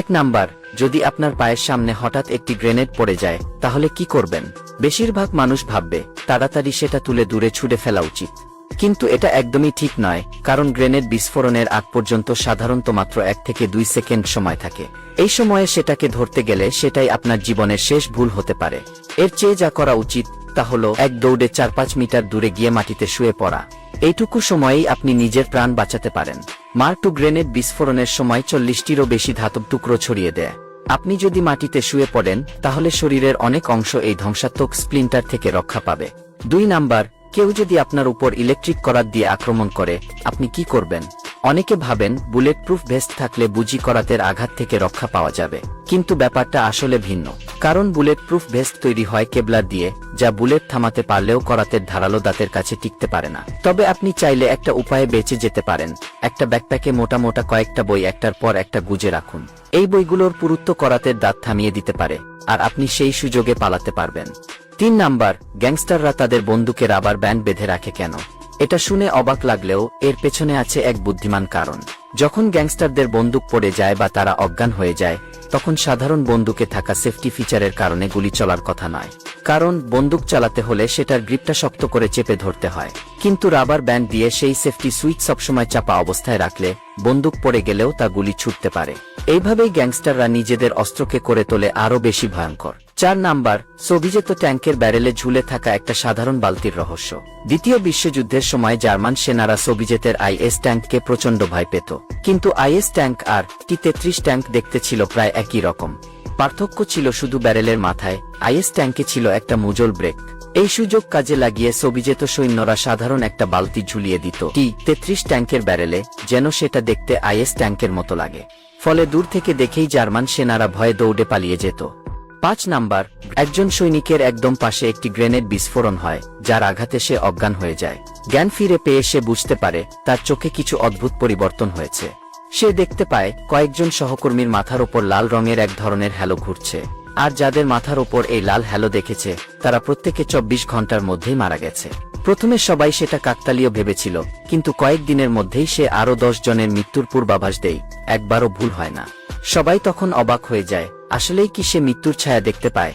এক নাম্বার, যদি আপনার পায়ের সামনে হঠাৎ একটি গ্রেনেড পড়ে যায়, তাহলে কি করবেন? বেশিরভাগ মানুষ ভাববে, তাড়াতাড়ি সেটা তুলে দূরে ছুড়ে ফেলা উচিত। কিন্তু এটা একদমই ঠিক নয়, কারণ গ্রেনেড বিস্ফোরণের আগ পর্যন্ত সাধারণত মাত্র এক থেকে দুই সেকেন্ড সময় থাকে। এই সময়ে সেটাকে ধরতে গেলে সেটাই আপনার জীবনের শেষ ভুল হতে পারে। এর চেয়ে যা করা উচিত, তা হল এক দৌড়ে চার পাঁচ মিটার দূরে গিয়ে মাটিতে শুয়ে পড়া। এইটুকু সময়েই আপনি নিজের প্রাণ বাঁচাতে পারেন। মার টু গ্রেনেড বিস্ফোরণের সময় চল্লিশটিরও বেশি ধাতব টুকরো ছড়িয়ে দেয়। আপনি যদি মাটিতে শুয়ে পড়েন, তাহলে শরীরের অনেক অংশ এই ধ্বংসাত্মক স্প্লিন্টার থেকে রক্ষা পাবে। দুই নাম্বার, কেউ যদি আপনার উপর ইলেকট্রিক করার দিয়ে আক্রমণ করে, আপনি কি করবেন? অনেকে ভাবেন বুলেট প্রুফ ভেস্ট থাকলে বুঝি করাতের আঘাত থেকে রক্ষা পাওয়া যাবে। কিন্তু ব্যাপারটা আসলে ভিন্ন। কারণ বুলেট প্রুফ ভেস্ট তৈরি হয় কেবলার দিয়ে, যা বুলেট থামাতে পারলেও করাতের ধারালো দাঁতের কাছে টিকতে পারে না। তবে আপনি চাইলে একটা উপায়ে বেঁচে যেতে পারেন। একটা ব্যাকপ্যাকে মোটা মোটা কয়েকটা বই একটার পর একটা গুজে রাখুন। এই বইগুলোর পুরুত্ব করাতের দাঁত থামিয়ে দিতে পারে, আর আপনি সেই সুযোগে পালাতে পারবেন। তিন নাম্বার, গ্যাংস্টাররা তাদের বন্দুকে রাবার ব্যান্ড বেঁধে রাখে কেন? এটা শুনে অবাক লাগলেও, এর পেছনে আছে এক বুদ্ধিমান কারণ। যখন গ্যাংস্টারদের বন্দুক পড়ে যায় বা তারা অজ্ঞান হয়ে যায়, তখন সাধারণ বন্দুকে থাকা সেফটি ফিচারের কারণে গুলি চলার কথা নয়। কারণ, বন্দুক চালাতে হলে সেটার গ্রিপটা শক্ত করে চেপে ধরতে হয়। কিন্তু রাবার ব্যান্ড দিয়ে সেই সেফটি সুইচ সবসময় চাপা অবস্থায় রাখলে, বন্দুক পড়ে গেলেও তা গুলি ছুটতে পারে। এইভাবেই গ্যাংস্টাররা নিজেদের অস্ত্রকে করে তোলে আরও বেশি ভয়ঙ্কর। চার নাম্বার সোভিজেত ট্যাঙ্কের ব্যারেলে ঝুলে থাকা একটা সাধারণ বালতির রহস্য। দ্বিতীয় বিশ্বযুদ্ধের সময় জার্মান সেনারা সোভিজেতের আইএস ট্যাঙ্ককে প্রচণ্ড ভয় পেত। কিন্তু আইএস ট্যাঙ্ক আর টি তেত্রিশ ট্যাঙ্ক দেখতে ছিল প্রায় একই রকম। পার্থক্য ছিল শুধু ব্যারেলের মাথায়, আইএস ট্যাঙ্কে ছিল একটা মুজল ব্রেক। এই সুযোগ কাজে লাগিয়ে সোভিজেত সৈন্যরা সাধারণ একটা বালতি ঝুলিয়ে দিত টি তেত্রিশ ট্যাঙ্কের ব্যারেলে, যেন সেটা দেখতে আইএস ট্যাঙ্কের মতো লাগে। ফলে দূর থেকে দেখেই জার্মান সেনারা ভয়ে দৌড়ে পালিয়ে যেত। পাঁচ নাম্বার, একজন সৈনিকের একদম পাশে একটি গ্রেনেড বিস্ফোরণ হয়, যার আঘাতে সে অজ্ঞান হয়ে যায়। জ্ঞান ফিরে পেয়ে সে বুঝতে পারে, তার চোখে কিছু অদ্ভুত পরিবর্তন হয়েছে। সে দেখতে পায়, কয়েকজন সহকর্মীর মাথার ওপর লাল রঙের এক ধরনের হ্যালো ঘুরছে। আর যাদের মাথার ওপর এই লাল হ্যালো দেখেছে, তারা প্রত্যেকে চব্বিশ ঘণ্টার মধ্যেই মারা গেছে। প্রথমে সবাই সেটা কাকতালীয় ভেবেছিল, কিন্তু কয়েকদিনের মধ্যেই সে আরও দশ জনের মৃত্যুর পূর্বাভাস দেয়, একবারও ভুল হয় না। সবাই তখন অবাক হয়ে যায় আসলেই কি সে মৃত্যুর ছায়া দেখতে পায়?